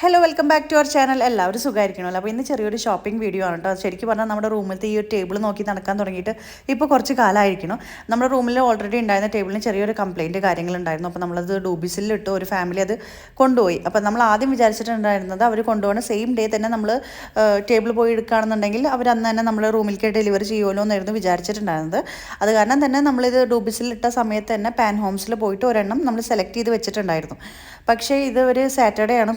Hello welcome back to our channel എല്ലാവരും സുഖമായിരിക്കണമല്ലോ. അപ്പോൾ ഇന്ന് ചെറിയൊരു ഷോപ്പിംഗ് വീഡിയോ ആണ് കേട്ടോ. ശരിക്കും പറഞ്ഞാൽ നമ്മുടെ റൂമിലത്തെ ഈ ഒരു ടേബിൾ നോക്കി നടക്കാൻ തുടങ്ങിയിട്ട് ഇപ്പോൾ കുറച്ച് കാലമായിരിക്കണം നമ്മുടെ റൂമിൽ ഓൾറെഡി ഉണ്ടായിരുന്ന ടേബിളിന് ചെറിയൊരു കംപ്ലയിന്റ് കാര്യങ്ങളുണ്ടായിരുന്നു. അപ്പോൾ നമ്മളത് ഡൂബിസിലിട്ട് ഒരു ഫാമിലി അത് കൊണ്ടുപോയി. അപ്പോൾ നമ്മൾ ആദ്യം വിചാരിച്ചിട്ടുണ്ടായിരുന്നത് അവർ കൊണ്ടുപോകുന്ന സെയിം ഡേ തന്നെ നമ്മൾ ടേബിൾ പോയി എടുക്കുകയാണെന്നുണ്ടെങ്കിൽ അവർ അന്ന് തന്നെ നമ്മുടെ റൂമിലേക്ക് ഡെലിവറി ചെയ്യുമല്ലോ എന്നായിരുന്നു വിചാരിച്ചിട്ടുണ്ടായിരുന്നത്. അത് കാരണം തന്നെ നമ്മളിത് ഡൂബിസിലിട്ട സമയത്ത് തന്നെ പാൻ ഹോംസിൽ പോയിട്ട് ഒരെണ്ണം നമ്മൾ സെലക്ട് ചെയ്ത് വെച്ചിട്ടുണ്ടായിരുന്നു. പക്ഷേ ഇത് ഒരു സാറ്റർഡേ ആണ്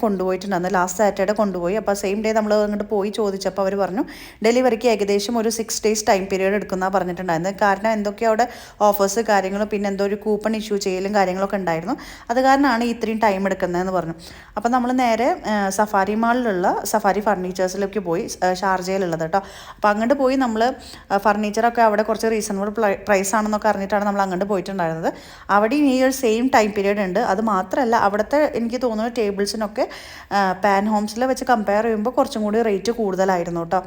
കൊണ്ടുപോയിട്ടുണ്ടായിരുന്നത് ലാസ്റ്റ് സാറ്റർഡേ കൊണ്ടുപോയി. അപ്പോൾ സെയിം ഡേ നമ്മൾ അങ്ങോട്ട് പോയി ചോദിച്ചപ്പോൾ അവർ പറഞ്ഞു ഡെലിവറിക്ക് ഏകദേശം ഒരു സിക്സ് ഡേയ്സ് ടൈം പീരീഡ് എടുക്കുന്ന പറഞ്ഞിട്ടുണ്ടായിരുന്നത്. കാരണം എന്തൊക്കെയോ അവിടെ ഓഫേഴ്സ് കാര്യങ്ങളും പിന്നെ എന്തോ ഒരു കൂപ്പൺ ഇഷ്യൂ ചെയ്യലും കാര്യങ്ങളൊക്കെ ഉണ്ടായിരുന്നു. അത് കാരണമാണ് ഇത്രയും ടൈം എടുക്കുന്നതെന്ന് പറഞ്ഞു. അപ്പോൾ നമ്മൾ നേരെ സഫാരി മാളിലുള്ള സഫാരി ഫർണിച്ചേഴ്സിലേക്ക് പോയി ഷാർജയിലുള്ളത് കേട്ടോ അപ്പോൾ അങ്ങോട്ട് പോയി നമ്മൾ ഫർണിച്ചറൊക്കെ അവിടെ കുറച്ച് റീസണബിൾ പ്രൈസ് ആണെന്നൊക്കെ അറിഞ്ഞിട്ടാണ് നമ്മൾ അങ്ങോട്ട് പോയിട്ടുണ്ടായിരുന്നത്. അവിടെയും ഈ ഒരു സെയിം ടൈം പീരീഡ് ഉണ്ട്. അത് മാത്രമല്ല അവിടുത്തെ എനിക്ക് തോന്നുന്നു ടേബിൾസിനൊക്കെ പാൻ ഹോംസിൽ വെച്ച് കമ്പയർ ചെയ്യുമ്പോൾ കുറച്ചും കൂടി റേറ്റ് കൂടുതലായിരുന്നു കേട്ടോ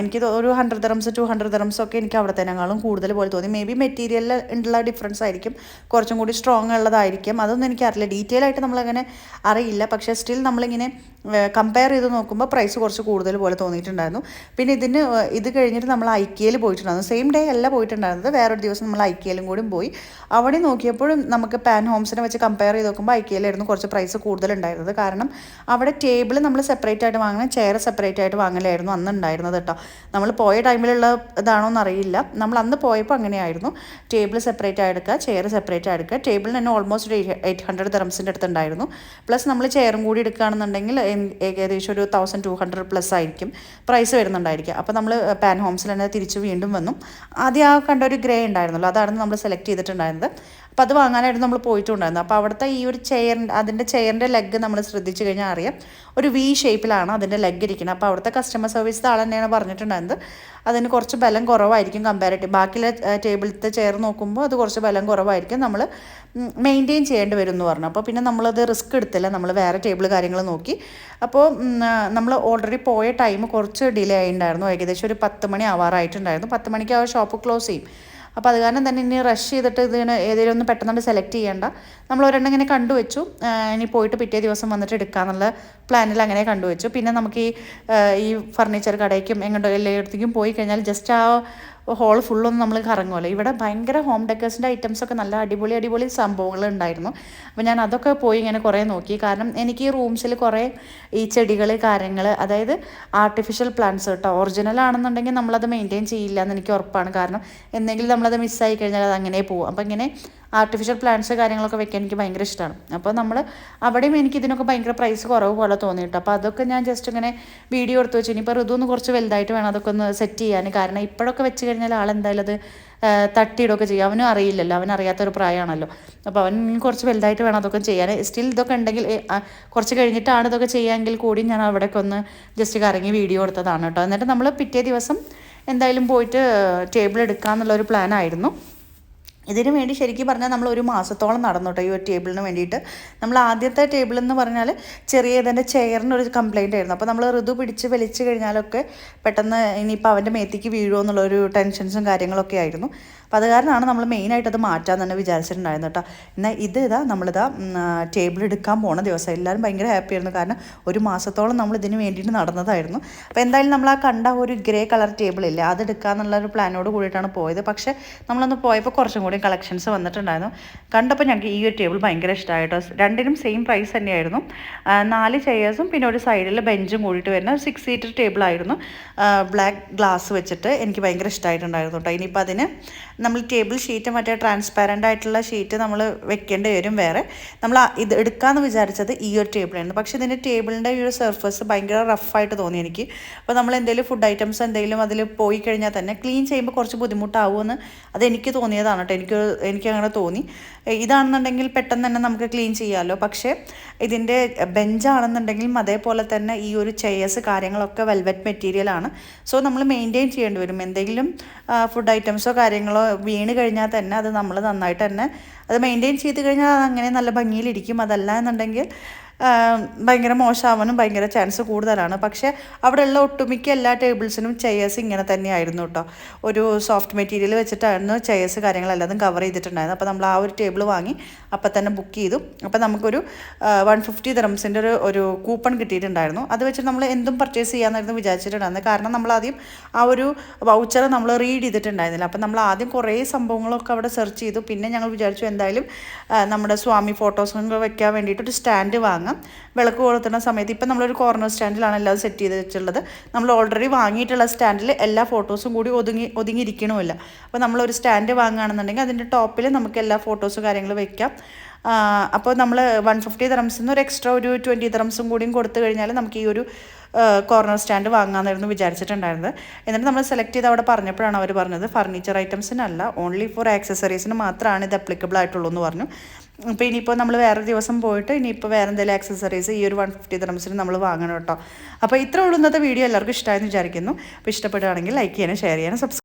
എനിക്ക് ഒരു hundred dirhams two hundred dirhams ഒക്കെ എനിക്ക് അവിടെ തന്നെങ്ങളും കൂടുതൽ പോലെ തോന്നി. മേ ബി മെറ്റീരിയലിൽ ഉള്ള ഡിഫറൻസ് ആയിരിക്കും. കുറച്ചും കൂടി സ്ട്രോങ് ഉള്ളതായിരിക്കും. അതൊന്നും എനിക്കറിയില്ല ഡീറ്റെയിൽ ആയിട്ട് നമ്മളങ്ങനെ അറിയില്ല. പക്ഷേ സ്റ്റിൽ നമ്മളിങ്ങനെ കമ്പയർ ചെയ്ത് നോക്കുമ്പോൾ പ്രൈസ് കുറച്ച് കൂടുതൽ പോലെ തോന്നിയിട്ടുണ്ടായിരുന്നു. പിന്നെ ഇതിന് ഇത് കഴിഞ്ഞിട്ട് നമ്മൾ ഐക്കിയയിൽ പോയിട്ടുണ്ടായിരുന്നു. സെയിം ഡേ അല്ല പോയിട്ടുണ്ടായിരുന്നത്. വേറൊരു ദിവസം നമ്മൾ ഐക്കിയയിലും കൂടി പോയി. അവിടെ നോക്കിയപ്പോഴും നമുക്ക് പാൻ ഹോംസിനെ വെച്ച് കമ്പയർ ചെയ്ത് നോക്കുമ്പോൾ ഐക്കിയയിലായിരുന്നു കുറച്ച് പ്രൈസ് കൂടുതലുണ്ടായിരുന്നത് കാരണം അവിടെ ടേബിൾ നമ്മൾ സെപ്പറേറ്റ് ആയിട്ട് വാങ്ങണം ചെയർ സെപ്പറേറ്റ് ആയിട്ട് വാങ്ങലായിരുന്നു അന്ന് ഉണ്ടായിരുന്നത് കേട്ടോ നമ്മൾ പോയ ടൈമിലുള്ള ഇതാണോ എന്നറിയില്ല. നമ്മൾ അന്ന് പോയപ്പോൾ അങ്ങനെയായിരുന്നു. ടേബിൾ സെപ്പറേറ്റ് ആയി എടുക്കുക ചെയർ സെപ്പറേറ്റ് ആയി എടുക്കുക. ടേബിളിന് തന്നെ ഓൾമോസ്റ്റ് ഒരു എയ്റ്റ് ഹൺഡ്രഡ് തെറംസിന്റെ അടുത്തുണ്ടായിരുന്നു പ്ലസ് നമ്മൾ ചെയറും കൂടി എടുക്കുകയാണെന്നുണ്ടെങ്കിൽ ഏകദേശം ഒരു തൗസൻഡ് ടു ഹൺഡ്രഡ് പ്ലസ് ആയിരിക്കും. പ്രൈസ് വരുന്നുണ്ടായിരിക്കും. അപ്പോൾ നമ്മൾ പാൻ ഹോംസിൽ തന്നെ തിരിച്ച് വീണ്ടും വന്നു. ആദ്യം ആ കണ്ട ഒരു ഗ്രേ ഉണ്ടായിരുന്നല്ലോ. അതാണ് നമ്മൾ സെലക്ട് ചെയ്തിട്ടുണ്ടായിരുന്നത്. അപ്പോൾ അത് വാങ്ങാനായിട്ട് നമ്മൾ പോയിട്ടുണ്ടായിരുന്നു. അപ്പോൾ അവിടുത്തെ ഈ ഒരു ചെയർ അതിന്റെ ചെയറിന്റെ ലെഗ് നമ്മൾ ശ്രദ്ധിച്ചു കഴിഞ്ഞാൽ അറിയാം. ഒരു വി ഷേപ്പിലാണ് അതിന്റെ ലെഗ് ഇരിക്കുന്നത്. അപ്പോൾ അവിടുത്തെ കസ്റ്റമർ സർവീസ് ആൾ തന്നെയാണ് പറഞ്ഞിട്ടുണ്ടായിരുന്നത്. അതിന് കുറച്ച് ബലം കുറവായിരിക്കും കമ്പാരിറ്റീവ് ബാക്കിയുള്ള ടേബിളത്തെ ചെയർ നോക്കുമ്പോൾ അത് കുറച്ച് ബലം കുറവായിരിക്കും. നമ്മൾ മെയിന്റെയിൻ ചെയ്യേണ്ടി വരും എന്ന് പറഞ്ഞു. അപ്പോൾ പിന്നെ നമ്മളത് റിസ്ക് എടുത്തില്ല. നമ്മൾ വേറെ ടേബിൾ കാര്യങ്ങൾ നോക്കി. അപ്പോൾ നമ്മൾ ഓൾറെഡി പോയ ടൈം കുറച്ച് ഡിലേ ആയിട്ടുണ്ടായിരുന്നു. ഏകദേശം ഒരു പത്ത് മണി ആവാറായിട്ടുണ്ടായിരുന്നു പത്ത് മണിക്ക് ആ ഷോപ്പ് ക്ലോസ് ചെയ്യും. അപ്പോൾ അത് കാരണം തന്നെ ഇനി റഷ് ചെയ്തിട്ട് ഇതിന് ഏതെങ്കിലും ഒന്ന് പെട്ടെന്ന് സെലക്ട് ചെയ്യേണ്ട. നമ്മൾ ഒരെണ്ണം ഇങ്ങനെ കണ്ടുവച്ചു. ഇനി പോയിട്ട് പിറ്റേ ദിവസം വന്നിട്ട് എടുക്കാന്നുള്ള പ്ലാനിൽ അങ്ങനെ കണ്ടുവച്ചു. പിന്നെ നമുക്ക് ഈ ഈ ഫർണിച്ചർ കടയ്ക്കും എങ്ങോട്ടോ എല്ലായിടത്തേക്കും പോയി കഴിഞ്ഞാൽ ജസ്റ്റ് ആ ഹോൾ ഫുള്ളൊന്നും നമ്മൾ കറങ്ങുമല്ലോ ഇവിടെ ഭയങ്കര ഹോം ഡെക്കേഴ്സിന്റെ ഐറ്റംസ് ഒക്കെ നല്ല അടിപൊളി അടിപൊളി സംഭവങ്ങൾ ഉണ്ടായിരുന്നു. അപ്പോൾ ഞാൻ അതൊക്കെ പോയി ഇങ്ങനെ കുറേ നോക്കി. കാരണം എനിക്ക് ഈ റൂംസിൽ കുറേ ഈ ചെടികൾ കാര്യങ്ങൾ അതായത് ആർട്ടിഫിഷ്യൽ പ്ലാന്റ്സ് കേട്ടോ ഒറിജിനൽ ആണെന്നുണ്ടെങ്കിൽ നമ്മളത് മെയിന്റെയിൻ ചെയ്യില്ല എന്ന് എനിക്ക് ഉറപ്പാണ്. കാരണം എന്തെങ്കിലും നമ്മളത് മിസ്സായി കഴിഞ്ഞാൽ അത് അങ്ങനെ പോകും അപ്പോൾ ഇങ്ങനെ ആർട്ടിഫിഷ്യൽ പ്ലാന്റ്സ് കാര്യങ്ങളൊക്കെ വെക്കാൻ എനിക്ക് ഭയങ്കര ഇഷ്ടമാണ് അപ്പോൾ നമ്മൾ അവിടെയും എനിക്ക് ഇതിനൊക്കെ ഭയങ്കര പ്രൈസ് കുറവ് പോലെ തോന്നിയിട്ട് അപ്പോൾ അതൊക്കെ ഞാൻ ജസ്റ്റ് ഇങ്ങനെ വീഡിയോ എടുത്ത് വെച്ചു ഇനിയിപ്പോൾ ഋതു ഒന്ന് കുറച്ച് വലുതായിട്ട് വേണം അതൊക്കെ ഒന്ന് സെറ്റ് ചെയ്യാൻ. കാരണം ഇപ്പോഴൊക്കെ വെച്ച് കഴിഞ്ഞാൽ ആളെന്തായാലും അത് തട്ടിയിടുകയൊക്കെ ചെയ്യും. അവനും അറിയില്ലല്ലോ. അവൻ അറിയാത്തൊരു പ്രായമാണല്ലോ. അപ്പോൾ അവൻ കുറച്ച് വലുതായിട്ട് വേണം അതൊക്കെ ചെയ്യാൻ. സ്റ്റിൽ ഇതൊക്കെ ഉണ്ടെങ്കിൽ കുറച്ച് കഴിഞ്ഞിട്ടാണ് ഇതൊക്കെ ചെയ്യാമെങ്കിൽ കൂടി ഞാൻ അവിടേക്ക് ഒന്ന് ജസ്റ്റ് കറങ്ങി വീഡിയോ എടുത്തതാണ് കേട്ടോ. എന്നിട്ട് നമ്മൾ പിറ്റേ ദിവസം എന്തായാലും പോയിട്ട് ടേബിൾ എടുക്കാമെന്നുള്ളൊരു പ്ലാനായിരുന്നു ഇതിന് വേണ്ടി ശരിക്കും പറഞ്ഞാൽ നമ്മൾ ഒരു മാസത്തോളം നടന്നു ഈ ഒരു ടേബിളിന് വേണ്ടിയിട്ട്. നമ്മൾ ആദ്യത്തെ ടേബിൾ എന്ന് പറഞ്ഞാൽ ചെറിയ ഇതിന്റെ ചെയറിന് ഒരു കംപ്ലൈന്റ് ആയിരുന്നു. അപ്പോൾ നമ്മൾ ഋതു പിടിച്ച് വലിച്ചു കഴിഞ്ഞാലൊക്കെ പെട്ടെന്ന് ഇനിയിപ്പോൾ അവന്റെ മേത്തേക്ക് വീഴുമോ എന്നുള്ളൊരു ടെൻഷൻസും കാര്യങ്ങളൊക്കെ ആയിരുന്നു. അപ്പോൾ അത് കാരണമാണ് നമ്മൾ മെയിനായിട്ട് അത് മാറ്റാൻ തന്നെ വിചാരിച്ചിട്ടുണ്ടായിരുന്നു കേട്ടോ. എന്നാൽ ഇത് ഇതാ നമ്മളിതാ ടേബിൾ എടുക്കാൻ പോണ ദിവസം. എല്ലാവരും ഭയങ്കര ഹാപ്പി ആയിരുന്നു. കാരണം ഒരു മാസത്തോളം നമ്മൾ ഇതിന് വേണ്ടിയിട്ട് നടന്നതായിരുന്നു. അപ്പോൾ എന്തായാലും നമ്മൾ ആ കണ്ട ഒരു ഗ്രേ കളർ ടേബിൾ ഇല്ല അത് എടുക്കാന്നുള്ള ഒരു പ്ലാനോട് കൂടിയിട്ടാണ് പോയത്. പക്ഷേ നമ്മളൊന്ന് പോയപ്പോൾ കുറച്ചും കൂടി കളക്ഷൻസ് വന്നിട്ടുണ്ടായിരുന്നു. കണ്ടപ്പോൾ ഞങ്ങൾക്ക് ഈ ഒരു ടേബിൾ ഭയങ്കര ഇഷ്ടമായിട്ടോ രണ്ടിനും സെയിം പ്രൈസ് തന്നെയായിരുന്നു. നാല് ചെയേഴ്സും പിന്നെ ഒരു സൈഡിൽ ബെഞ്ചും കൂടിയിട്ട് വരുന്ന സിക്സ് സീറ്റർ ടേബിളായിരുന്നു ബ്ലാക്ക് ഗ്ലാസ് വെച്ചിട്ട് എനിക്ക് ഭയങ്കര ഇഷ്ടമായിട്ടുണ്ടായിരുന്നു കേട്ടോ. ഇനിയിപ്പോൾ അതിന് നമ്മൾ ടേബിൾ ഷീറ്റ് മറ്റേ ട്രാൻസ്പാരന്റ് ആയിട്ടുള്ള ഷീറ്റ് നമ്മൾ വെക്കേണ്ടി വരും വേറെ. നമ്മൾ ഇത് എടുക്കാമെന്ന് വിചാരിച്ചത് ഈ ഒരു ടേബിളായിരുന്നു പക്ഷേ ഇതിന്റെ ടേബിളിന്റെ ഈ ഒരു സർഫസ് ഭയങ്കര റഫായിട്ട് തോന്നി എനിക്ക്. അപ്പോൾ നമ്മൾ എന്തെങ്കിലും ഫുഡ് ഐറ്റംസ് എന്തെങ്കിലും അതിൽ പോയി കഴിഞ്ഞാൽ തന്നെ ക്ലീൻ ചെയ്യുമ്പോൾ കുറച്ച് ബുദ്ധിമുട്ടാവുമെന്ന് അതെനിക്ക് തോന്നിയതാണ് കേട്ടോ. എനിക്ക് എനിക്ക് അങ്ങനെ തോന്നി. ഇതാണെന്നുണ്ടെങ്കിൽ പെട്ടെന്ന് തന്നെ നമുക്ക് ക്ലീൻ ചെയ്യാമല്ലോ പക്ഷേ ഇതിന്റെ ബെഞ്ചാണെന്നുണ്ടെങ്കിലും അതേപോലെ തന്നെ ഈ ഒരു ചെയേഴ്സ് കാര്യങ്ങളൊക്കെ വെൽവെറ്റ് മെറ്റീരിയലാണ് സോ നമ്മൾ മെയിന്റെയിൻ ചെയ്യേണ്ടി വരും. എന്തെങ്കിലും ഫുഡ് ഐറ്റംസോ കാര്യങ്ങളോ വീണ് കഴിഞ്ഞാൽ തന്നെ അത് നമ്മൾ നന്നായിട്ട് തന്നെ അത് മെയിന്റെയിൻ ചെയ്ത് കഴിഞ്ഞാൽ അത് അങ്ങനെ നല്ല ഭംഗിയിലിരിക്കും. അതല്ല എന്നുണ്ടെങ്കിൽ ഭയങ്കര മോശമാവാനും ഭയങ്കര ചാൻസ് കൂടുതലാണ്. പക്ഷേ അവിടെയുള്ള ഒട്ടുമിക്ക എല്ലാ ടേബിൾസിനും ചെയേഴ്സ് ഇങ്ങനെ തന്നെയായിരുന്നു കേട്ടോ. ഒരു സോഫ്റ്റ് മെറ്റീരിയൽ വെച്ചിട്ടായിരുന്നു ചെയേഴ്സ് കാര്യങ്ങളെല്ലാം കവർ ചെയ്തിട്ടുണ്ടായിരുന്നത്. അപ്പോൾ നമ്മൾ ആ ഒരു ടേബിൾ വാങ്ങി അപ്പം തന്നെ ബുക്ക് ചെയ്തു. അപ്പം നമുക്കൊരു വൺ ഫിഫ്റ്റി ദിറംസിന്റെ ഒരു ഒരു കൂപ്പൺ കിട്ടിയിട്ടുണ്ടായിരുന്നു. അത് വെച്ചിട്ട് നമ്മൾ എന്തും പർച്ചേസ് ചെയ്യാമെന്നായിരുന്നു വിചാരിച്ചിട്ടുണ്ടായിരുന്നത്. കാരണം നമ്മൾ ആദ്യം ആ ഒരു വൗച്ചർ നമ്മൾ റീഡ് ചെയ്തിട്ടുണ്ടായിരുന്നില്ല. അപ്പം നമ്മൾ ആദ്യം കുറേ സംഭവങ്ങളൊക്കെ അവിടെ സെർച്ച് ചെയ്തു. പിന്നെ ഞങ്ങൾ വിചാരിച്ചു എന്തായാലും നമ്മുടെ സ്വാമി ഫോട്ടോസ് വെക്കാൻ വേണ്ടിയിട്ട് ഒരു സ്റ്റാൻഡ് വാങ്ങാം. വിളക്ക് കൊളുത്തുന്ന സമയത്ത് ഇപ്പം നമ്മളൊരു കോർണർ സ്റ്റാൻഡിലാണ് എല്ലാം സെറ്റ് ചെയ്ത് വെച്ചിട്ടുള്ളത്. നമ്മൾ ഓൾറെഡി വാങ്ങിയിട്ടുള്ള സ്റ്റാൻഡിൽ എല്ലാ ഫോട്ടോസും കൂടി ഒതുങ്ങി ഒതുങ്ങിയിരിക്കണമില്ല. അപ്പോൾ നമ്മളൊരു സ്റ്റാൻഡ് വാങ്ങുകയാണെന്നുണ്ടെങ്കിൽ അതിന്റെ ടോപ്പിൽ നമുക്ക് എല്ലാ ഫോട്ടോസും കാര്യങ്ങളും വെക്കാം. അപ്പോൾ നമ്മൾ വൺ ഫിഫ്റ്റി തറംസിൽ ഒരു എക്സ്ട്രാ ഒരു ട്വന്റി തറംസും കൂടിയും കൊടുത്തു കഴിഞ്ഞാൽ നമുക്ക് ഈ ഒരു കോർണർ സ്റ്റാൻഡ് വാങ്ങാമെന്നായിരുന്നു വിചാരിച്ചിട്ടുണ്ടായിരുന്നത്. എന്നിട്ട് നമ്മൾ സെലക്ട് ചെയ്ത് അവിടെ പറഞ്ഞപ്പോഴാണ് അവർ പറഞ്ഞത് ഫർണിച്ചർ ഐറ്റംസിനല്ല ഓൺലി ഫോർ ആക്സസറീസിന് മാത്രമാണ് ഇത് അപ്ലിക്കബിൾ ആയിട്ടുള്ളൂ എന്ന് പറഞ്ഞു. അപ്പോൾ ഇനിയിപ്പോൾ നമ്മൾ വേറെ ദിവസം പോയിട്ട് ഇനിയിപ്പോൾ വേറെ എന്തെങ്കിലും ആക്സസറീസ് ഈ ഒരു വൺ ഫിഫ്റ്റി തറംസിന് നമ്മൾ വാങ്ങണം കേട്ടോ. അപ്പോൾ ഇത്ര ഉള്ളൂ ഇന്നത്തെ വീഡിയോ എല്ലാവർക്കും ഇഷ്ടമായെന്ന് വിചാരിക്കുന്നു. അപ്പോൾ ഇഷ്ടപ്പെടുകയാണെങ്കിൽ ലൈക്ക് ചെയ്യാനും ഷെയർ ചെയ്യാനും സബ്സ്ക്രൈബ്